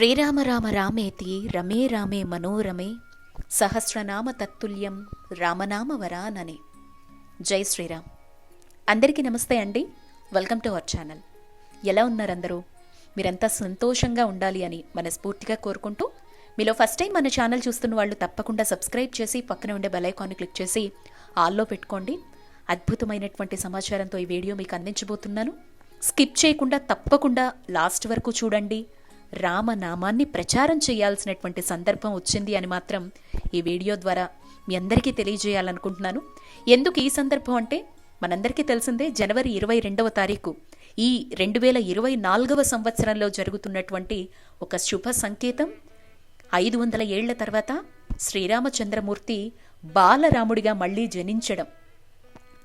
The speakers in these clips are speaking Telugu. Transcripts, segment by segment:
శ్రీరామ రామ రామేతి రమే రామే మనోరమే సహస్రనామ తత్తుల్యం రామనామ వరాననే. జై శ్రీరామ్. అందరికీ నమస్తే అండి. Welcome to our channel. ఎలా ఉన్నారందరూ? మీరంతా సంతోషంగా ఉండాలి అని మనస్ఫూర్తిగా కోరుకుంటూ మీలో ఫస్ట్ టైం మన ఛానల్ చూస్తున్న వాళ్ళు తప్పకుండా సబ్స్క్రైబ్ చేసి పక్కన ఉండే బెలైకాన్ని క్లిక్ చేసి ఆల్లో పెట్టుకోండి. అద్భుతమైనటువంటి సమాచారంతో ఈ వీడియో మీకు అందించబోతున్నాను. స్కిప్ చేయకుండా తప్పకుండా లాస్ట్ వరకు చూడండి. రామనామాన్ని ప్రచారం చేయాల్సినటువంటి సందర్భం వచ్చింది అని మాత్రం ఈ వీడియో ద్వారా మీ అందరికీ తెలియజేయాలనుకుంటున్నాను. ఎందుకు ఈ సందర్భం అంటే మనందరికీ తెలిసిందే జనవరి ఇరవై రెండవ తారీఖు ఈ రెండు వేల ఇరవై నాలుగవ సంవత్సరంలో జరుగుతున్నటువంటి ఒక శుభ సంకేతం. ఐదు వందల ఏళ్ళ తర్వాత శ్రీరామచంద్రమూర్తి బాలరాముడిగా మళ్ళీ జనించడం.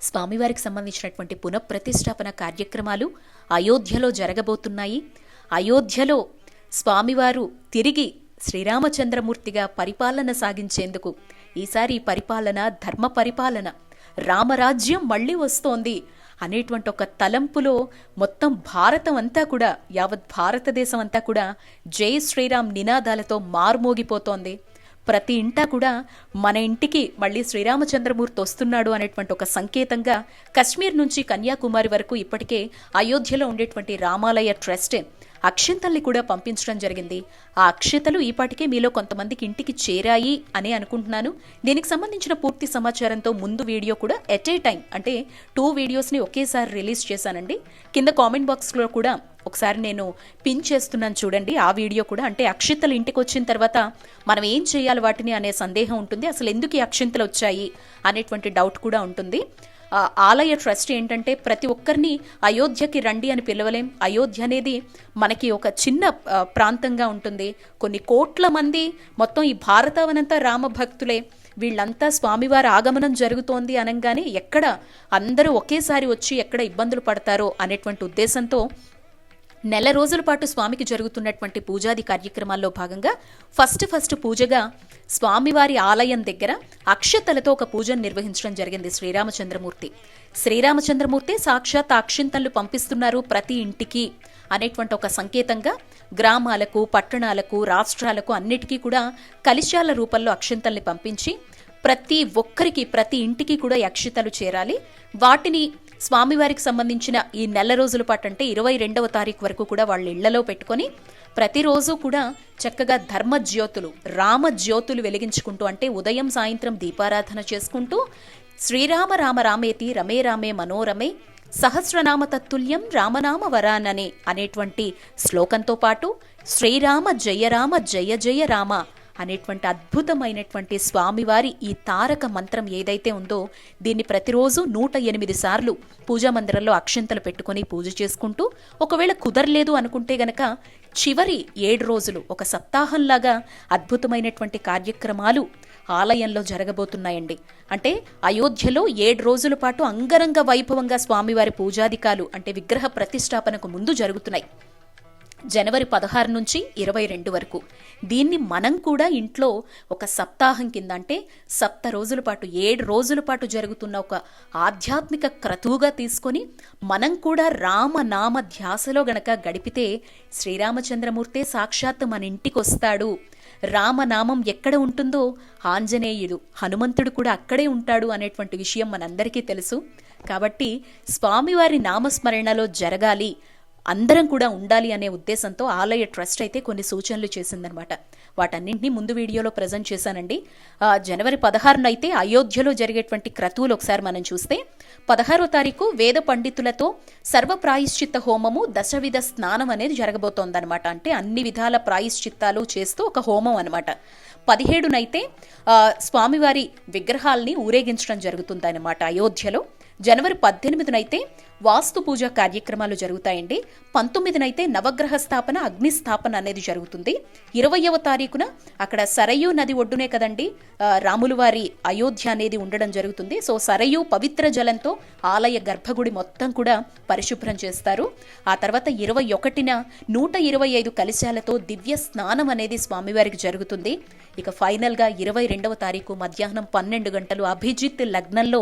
స్వామివారికి సంబంధించినటువంటి పునఃప్రతిష్టాపన కార్యక్రమాలు అయోధ్యలో జరగబోతున్నాయి. అయోధ్యలో స్వామివారు తిరిగి శ్రీరామచంద్రమూర్తిగా పరిపాలన సాగించేందుకు ఈసారి పరిపాలన ధర్మ పరిపాలన రామరాజ్యం మళ్ళీ వస్తోంది అనేటువంటి ఒక తలంపులో మొత్తం భారతం అంతా కూడా యావత్ భారతదేశం అంతా కూడా జై శ్రీరామ్ నినాదాలతో మార్మోగిపోతోంది. ప్రతి ఇంటా కూడా మన ఇంటికి మళ్ళీ శ్రీరామచంద్రమూర్తి వస్తున్నాడు అనేటువంటి ఒక సంకేతంగా కశ్మీర్ నుంచి కన్యాకుమారి వరకు ఇప్పటికే అయోధ్యలో ఉండేటువంటి రామాలయ ట్రస్ట్ అక్షింతల్ని కూడా పంపించడం జరిగింది. ఆ అక్షింతలు ఈపాటికే మీలో కొంతమందికి ఇంటికి చేరాయి అని అనుకుంటున్నాను. దీనికి సంబంధించిన పూర్తి సమాచారంతో ముందు వీడియో కూడా ఎట్ ఏ టైం అంటే టూ వీడియోస్ని ఒకేసారి రిలీజ్ చేశానండి. కింద కామెంట్ బాక్స్లో కూడా ఒకసారి నేను పిన్ చేస్తున్నాను చూడండి. ఆ వీడియో కూడా అంటే అక్షింతలు ఇంటికి వచ్చిన తర్వాత మనం ఏం చేయాలి వాటిని అనే సందేహం ఉంటుంది. అసలు ఎందుకు ఈ అక్షింతలు వచ్చాయి అనేటువంటి డౌట్ కూడా ఉంటుంది. ఆలయ ట్రస్ట్ ఏంటంటే ప్రతి ఒక్కరిని అయోధ్యకి రండి అని పిలవలేం. అయోధ్య అనేది మనకి ఒక చిన్న ప్రాంతంగా ఉంటుంది. కొన్ని కోట్ల మంది మొత్తం ఈ భారతవనంతా రామభక్తులే. వీళ్ళంతా స్వామివారి ఆగమనం జరుగుతోంది అనగానే ఎక్కడ అందరూ ఒకేసారి వచ్చి ఎక్కడ ఇబ్బందులు పడతారో అనేటువంటి ఉద్దేశంతో నెల రోజుల పాటు స్వామికి జరుగుతున్నటువంటి పూజాది కార్యక్రమాల్లో భాగంగా ఫస్ట్ ఫస్ట్ పూజగా స్వామివారి ఆలయం దగ్గర అక్షతలతో ఒక పూజను నిర్వహించడం జరిగింది శ్రీరామచంద్రమూర్తి. శ్రీరామచంద్రమూర్తి సాక్షాత్ అక్షింతలు పంపిస్తున్నారు ప్రతి ఇంటికి అనేటువంటి ఒక సంకేతంగా గ్రామాలకు పట్టణాలకు రాష్ట్రాలకు అన్నిటికీ కూడా కలిశాల రూపంలో అక్షింతల్ని పంపించి ప్రతి ఒక్కరికి ప్రతి ఇంటికి కూడా అక్షితలు చేరాలి. వాటిని స్వామివారికి సంబంధించిన ఈ నెల రోజుల పాటు అంటే ఇరవై రెండవ తారీఖు వరకు కూడా వాళ్ళ ఇళ్ళలో పెట్టుకొని ప్రతిరోజు కూడా చక్కగా ధర్మ జ్యోతులు రామ జ్యోతులు వెలిగించుకుంటూ అంటే ఉదయం సాయంత్రం దీపారాధన చేసుకుంటూ శ్రీరామ రామ రామేతి రమే రామే మనోరమే సహస్రనామ తత్తుల్యం రామనామ వరాననే అనేటువంటి శ్లోకంతో పాటు శ్రీరామ జయ రామ జయ జయ రామ అనేటువంటి అద్భుతమైనటువంటి స్వామివారి ఈ తారక మంత్రం ఏదైతే ఉందో దీన్ని ప్రతిరోజు నూట ఎనిమిది సార్లు పూజా మందిరంలో అక్షంతలు పెట్టుకొని పూజ చేసుకుంటూ ఒకవేళ కుదరలేదు అనుకుంటే గనక చివరి ఏడు రోజులు ఒక సప్తాహంలాగా అద్భుతమైనటువంటి కార్యక్రమాలు ఆలయంలో జరగబోతున్నాయండి. అంటే అయోధ్యలో ఏడు రోజుల పాటు అంగరంగ వైభవంగా స్వామివారి పూజాధికాలు అంటే విగ్రహ ప్రతిష్టాపనకు ముందు జరుగుతున్నాయి. జనవరి పదహారు నుంచి ఇరవై రెండు వరకు. దీన్ని మనం కూడా ఇంట్లో ఒక సప్తాహం కింద అంటే సప్త రోజుల పాటు ఏడు రోజుల పాటు జరుగుతున్న ఒక ఆధ్యాత్మిక క్రతువుగా తీసుకొని మనం కూడా రామనామ ధ్యాసలో గనక గడిపితే శ్రీరామచంద్రమూర్తే సాక్షాత్ మన ఇంటికి వస్తాడు. రామనామం ఎక్కడ ఉంటుందో ఆంజనేయుడు హనుమంతుడు కూడా అక్కడే ఉంటాడు అనేటువంటి విషయం మనందరికీ తెలుసు. కాబట్టి స్వామివారి నామస్మరణలో జరగాలి. అందరం కూడా ఉండాలి అనే ఉద్దేశంతో ఆలయ ట్రస్ట్ అయితే కొన్ని సూచనలు చేసిందనమాట వాటన్నింటినీ ముందు వీడియోలో ప్రజెంట్ చేశానండి. జనవరి పదహారున అయితే అయోధ్యలో జరిగేటువంటి క్రతువులు ఒకసారి మనం చూస్తే పదహారో తారీఖు వేద పండితులతో సర్వ ప్రాయశ్చిత్త హోమము దశవిధ స్నానం అనేది జరగబోతోందనమాట అంటే అన్ని విధాల ప్రాయశ్చిత్తాలు చేస్తూ ఒక హోమం అనమాట పదిహేడునైతే స్వామివారి విగ్రహాల్ని ఊరేగించడం జరుగుతుందన్నమాట అయోధ్యలో. జనవరి పద్దెనిమిదినైతే వాస్తు పూజ కార్యక్రమాలు జరుగుతాయండి. పంతొమ్మిదినైతే నవగ్రహ స్థాపన అగ్ని స్థాపన అనేది జరుగుతుంది. ఇరవయవ తారీఖున అక్కడ సరయూ నది ఒడ్డునే కదండి. రాములవారి అయోధ్య అనేది ఉండడం జరుగుతుంది. సో సరయూ పవిత్ర జలంతో ఆలయ గర్భగుడి మొత్తం కూడా పరిశుభ్రం చేస్తారు. ఆ తర్వాత ఇరవై ఒకటిన నూట ఇరవై ఐదు కలశాలతో దివ్య స్నానం అనేది స్వామివారికి జరుగుతుంది. ఇక ఫైనల్గా ఇరవై రెండవ తారీఖు మధ్యాహ్నం పన్నెండు గంటలు అభిజిత్ లగ్నంలో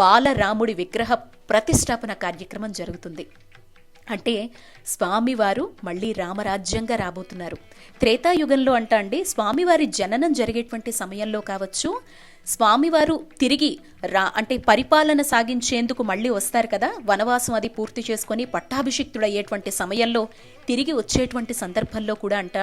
బాలరాముడి విగ్రహ ప్రతిష్టాపన కార్యక్రమం జరుగుతుంది. అంటే స్వామివారు మళ్ళీ రామరాజ్యంగా రాబోతున్నారు. త్రేతాయుగంలో అంట అండి స్వామివారి జననం జరిగేటువంటి సమయంలో కావచ్చు స్వామివారు తిరిగి రా అంటే పరిపాలన సాగించేందుకు మళ్ళీ వస్తారు కదా వనవాసం అది పూర్తి చేసుకొని పట్టాభిషిక్తుడయ్యేటువంటి సమయంలో తిరిగి వచ్చేటువంటి సందర్భంలో కూడా అంట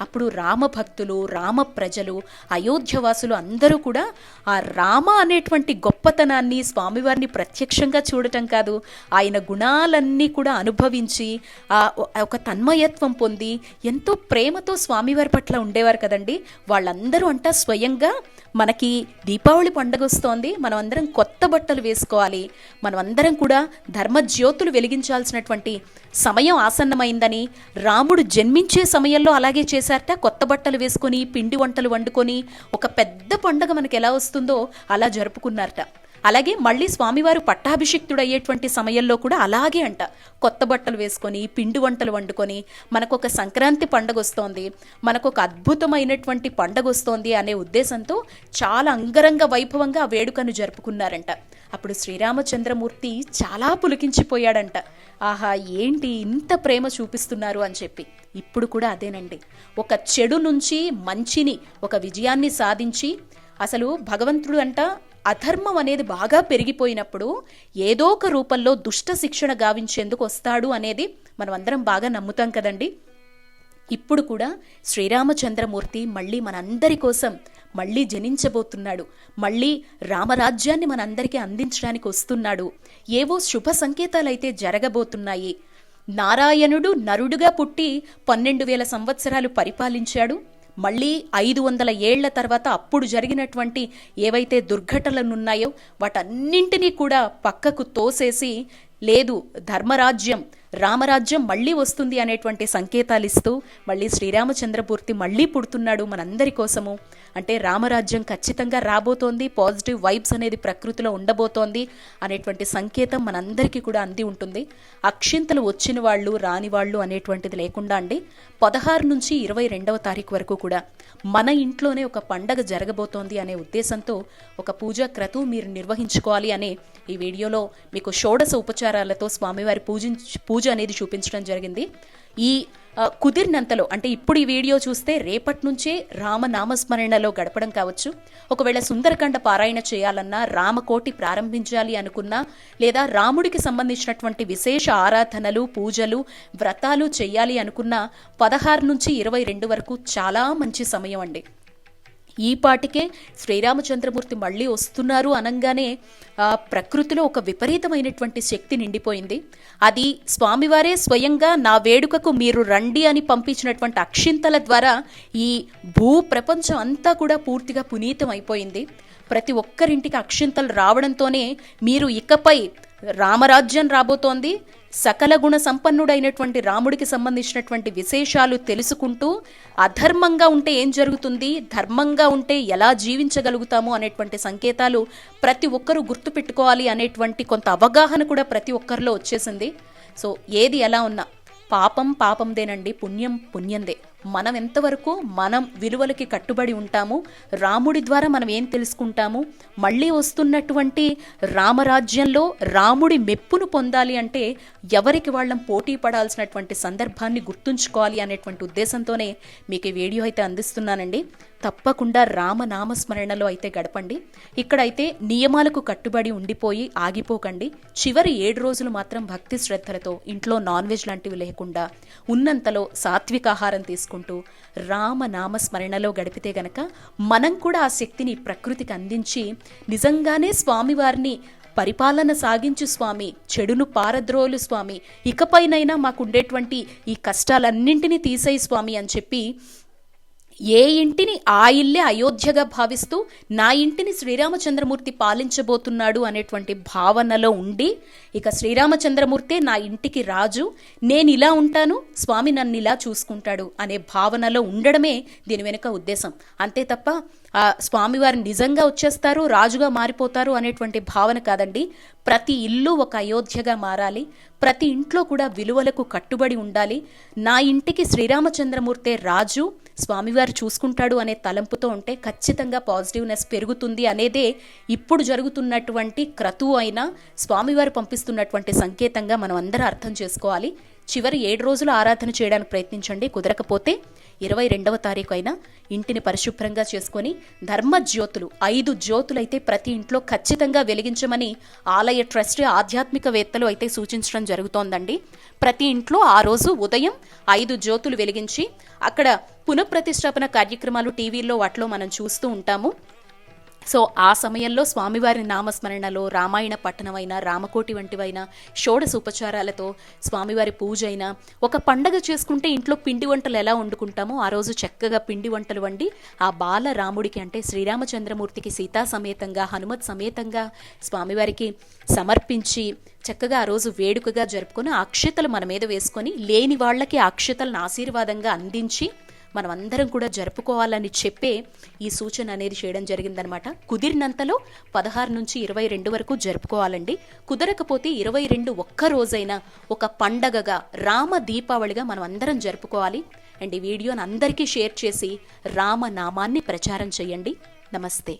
అప్పుడు రామభక్తులు రామ ప్రజలు అయోధ్యవాసులు అందరూ కూడా ఆ రామ అనేటువంటి గొప్పతనాన్ని స్వామివారిని ప్రత్యక్షంగా చూడటం కాదు ఆయన గుణాలన్నీ కూడా అనుభవించి ఆ ఒక తన్మయత్వం పొంది ఎంతో ప్రేమతో స్వామివారి పట్ల ఉండేవారు కదండి. వాళ్ళందరూ అంట స్వయంగా మనకి దీపావళి పండుగ వస్తోంది మనం అందరం కొత్త బట్టలు వేసుకోవాలి మనం అందరం కూడా ధర్మజ్యోతులు వెలిగించాల్సినటువంటి సమయం ఆసన్నమైందని రాముడు జన్మించే సమయంలో అలాగే చేశారట. కొత్త బట్టలు వేసుకొని పిండి వంటలు వండుకొని ఒక పెద్ద పండగ మనకు ఎలా వస్తుందో అలా జరుపుకున్నారట. అలాగే మళ్ళీ స్వామివారు పట్టాభిషిక్తుడు అయ్యేటువంటి సమయంలో కూడా అలాగే అంట. కొత్త బట్టలు వేసుకొని పిండి వంటలు వండుకొని మనకు ఒక సంక్రాంతి పండగ వస్తోంది మనకు ఒక అద్భుతమైనటువంటి పండగ వస్తోంది అనే ఉద్దేశంతో చాలా అంగరంగ వైభవంగా ఆ వేడుకను జరుపుకున్నారంట. అప్పుడు శ్రీరామచంద్రమూర్తి చాలా పులికించిపోయాడంట. ఆహా ఏంటి ఇంత ప్రేమ చూపిస్తున్నారు? అని చెప్పి. ఇప్పుడు కూడా అదేనండి. ఒక చెడు నుంచి మంచిని ఒక విజయాన్ని సాధించి అసలు భగవంతుడు అంట అధర్మం అనేది బాగా పెరిగిపోయినప్పుడు ఏదో ఒక రూపంలో దుష్ట శిక్షణ గావించేందుకు వస్తాడు అనేది మనం అందరం బాగా నమ్ముతాం కదండి. ఇప్పుడు కూడా శ్రీరామచంద్రమూర్తి మళ్ళీ మనందరి కోసం మళ్ళీ జనించబోతున్నాడు. మళ్ళీ రామరాజ్యాన్ని మనందరికీ అందించడానికి వస్తున్నాడు. ఏవో శుభ సంకేతాలైతే జరగబోతున్నాయి. నారాయణుడు నరుడుగా పుట్టి పన్నెండు వేల సంవత్సరాలు పరిపాలించాడు. మళ్ళీ ఐదు వందల ఏళ్ళ తర్వాత అప్పుడు జరిగినటువంటి ఏవైతే దుర్ఘటనలున్నాయో వాటన్నింటినీ కూడా పక్కకు తోసేసి లేదు ధర్మరాజ్యం రామరాజ్యం మళ్ళీ వస్తుంది అనేటువంటి సంకేతాలు ఇస్తూ మళ్ళీ శ్రీరామచంద్రమూర్తి మళ్ళీ పుడుతున్నాడు మనందరి కోసము. అంటే రామరాజ్యం ఖచ్చితంగా రాబోతోంది పాజిటివ్ వైబ్స్ అనేది ప్రకృతిలో ఉండబోతోంది అనేటువంటి సంకేతం మనందరికీ కూడా అంది ఉంటుంది. అక్షింతలు వచ్చిన వాళ్ళు రాని వాళ్ళు అనేటువంటిది లేకుండా అండి పదహారు నుంచి ఇరవై రెండవ తారీఖు వరకు కూడా మన ఇంట్లోనే ఒక పండగ జరగబోతోంది అనే ఉద్దేశంతో ఒక పూజా క్రతువు మీరు నిర్వహించుకోవాలి అనే ఈ వీడియోలో మీకు షోడశ ఉపచారాలతో స్వామివారి పూజించి పూజ అనేది చూపించడం జరిగింది. ఈ కుదిరినంతలో అంటే ఇప్పుడు ఈ వీడియో చూస్తే రేపటి నుంచే రామనామస్మరణలో గడపడం కావచ్చు. ఒకవేళ సుందరకాండ పారాయణ చేయాలన్నా రామకోటి ప్రారంభించాలి అనుకున్నా లేదా రాముడికి సంబంధించినటువంటి విశేష ఆరాధనలు పూజలు వ్రతాలు చేయాలి అనుకున్నా పదహారు నుంచి ఇరవై రెండు వరకు చాలా మంచి సమయం అండి. ఈ పాటికే శ్రీరామచంద్రమూర్తి మళ్ళీ వస్తున్నారు అనగానే ఆ ప్రకృతిలో ఒక విపరీతమైనటువంటి శక్తి నిండిపోయింది. అది స్వామివారే స్వయంగా నా వేడుకకు మీరు రండి అని పంపించినటువంటి అక్షింతల ద్వారా ఈ భూ ప్రపంచం అంతా కూడా పూర్తిగా పునీతం అయిపోయింది ప్రతి ఒక్కరింటికి అక్షింతలు రావడంతోనే మీరు ఇకపై రామరాజ్యం రాబోతోంది. సకల గుణ సంపన్నుడైనటువంటి రాముడికి సంబంధించినటువంటి విశేషాలు తెలుసుకుంటూ అధర్మంగా ఉంటే ఏం జరుగుతుంది? ధర్మంగా ఉంటే ఎలా జీవించగలుగుతాము అనేటువంటి సంకేతాలు ప్రతి ఒక్కరూ గుర్తుపెట్టుకోవాలి అనేటువంటి కొంత అవగాహన కూడా ప్రతి ఒక్కరిలో వచ్చేసింది. సో ఏది ఎలా ఉన్నా పాపం పాపందేనండి పుణ్యం పుణ్యందే. మనం ఎంతవరకు మనం విలువలకి కట్టుబడి ఉంటాము రాముడి ద్వారా మనం ఏం తెలుసుకుంటాము? మళ్ళీ వస్తున్నటువంటి రామరాజ్యంలో రాముడి మెప్పును పొందాలి అంటే ఎవరికి వాళ్ళం పోటీ పడాల్సినటువంటి సందర్భాన్ని గుర్తుంచుకోవాలి అనేటువంటి ఉద్దేశంతోనే మీకు ఈ వీడియో అయితే అందిస్తున్నానండి. తప్పకుండా రామనామస్మరణలో అయితే గడపండి. ఇక్కడైతే నియమాలకు కట్టుబడి ఉండిపోయి ఆగిపోకండి. చివరి ఏడు రోజులు మాత్రం భక్తి శ్రద్ధలతో ఇంట్లో నాన్ వెజ్ లాంటివి లేకుండా ఉన్నంతలో సాత్విక ఆహారం తీసుకుంటూ రామనామస్మరణలో గడిపితే గనక మనం కూడా ఆ శక్తిని ప్రకృతికి అందించి నిజంగానే స్వామివారిని పరిపాలన సాగించు స్వామి చెడును పారద్రోలు స్వామి ఇకపైనైనా మాకుండేటువంటి ఈ కష్టాలన్నింటినీ తీసేయి స్వామి అని చెప్పి ఏ ఇంటిని ఆ ఇల్లే అయోధ్యగా భావిస్తూ నా ఇంటిని శ్రీరామచంద్రమూర్తి పాలించబోతున్నాడు అనేటువంటి భావనలో ఉండి ఇక శ్రీరామచంద్రమూర్తే నా ఇంటికి రాజు నేను ఇలా ఉంటాను స్వామి నన్ను ఇలా చూసుకుంటాడు అనే భావనలో ఉండడమే దీని వెనుక ఉద్దేశం. అంతే తప్ప ఆ స్వామివారు నిజంగా వచ్చేస్తారు రాజుగా మారిపోతారు అనేటువంటి భావన కాదండి. ప్రతి ఇల్లు ఒక అయోధ్యగా మారాలి. ప్రతి ఇంట్లో కూడా విలువలకు కట్టుబడి ఉండాలి. నా ఇంటికి శ్రీరామచంద్రమూర్తే రాజు స్వామివారు చూసుకుంటాడు అనే తలంపుతో ఉంటే ఖచ్చితంగా పాజిటివ్నెస్ పెరుగుతుంది అనేదే ఇప్పుడు జరుగుతున్నటువంటి క్రతువు అయినా స్వామివారు పంపిస్తున్నటువంటి సంకేతంగా మనం అందరం అర్థం చేసుకోవాలి. చివరి ఏడు రోజులు ఆరాధన చేయడానికి ప్రయత్నించండి కుదరకపోతే ఇరవై రెండవ తారీఖు అయినా ఇంటిని పరిశుభ్రంగా చేసుకొని ధర్మ జ్యోతులు ఐదు జ్యోతులైతే ప్రతి ఇంట్లో ఖచ్చితంగా వెలిగించమని ఆలయ ట్రస్ట్ ఆధ్యాత్మికవేత్తలు అయితే సూచించడం జరుగుతోందండి. ప్రతి ఇంట్లో ఆ రోజు ఉదయం ఐదు జ్యోతులు వెలిగించి అక్కడ పునఃప్రతిష్టాపన కార్యక్రమాలు టీవీల్లో వాటిలో మనం చూస్తూ ఉంటాము. సో ఆ సమయంలో స్వామివారి నామస్మరణలో రామాయణ పట్టణమైనా రామకోటి వంటివైనా షోడశ ఉపచారాలతో స్వామివారి పూజ అయినా ఒక పండగ చేసుకుంటే ఇంట్లో పిండి వంటలు ఎలా వండుకుంటామో ఆ రోజు చక్కగా పిండి వంటలు వండి ఆ బాల రాముడికి అంటే శ్రీరామచంద్రమూర్తికి సీతా సమేతంగా హనుమత్ సమేతంగా స్వామివారికి సమర్పించి చక్కగా ఆ రోజు వేడుకగా జరుపుకొని అక్షతలు మన మీద వేసుకొని లేని వాళ్ళకి అక్షతలను ఆశీర్వాదంగా అందించి మనం అందరం కూడా జరుపుకోవాలని చెప్పే ఈ సూచన అనేది చేయడం జరిగిందనమాట కుదిరినంతలో పదహారు నుంచి ఇరవై రెండు వరకు జరుపుకోవాలండి. కుదరకపోతే ఇరవై రెండు ఒక్క రోజైనా ఒక పండగగా రామ దీపావళిగా మనం అందరం జరుపుకోవాలి. అండ్ ఈ వీడియోని అందరికీ షేర్ చేసి రామ నామాన్ని ప్రచారం చేయండి. నమస్తే.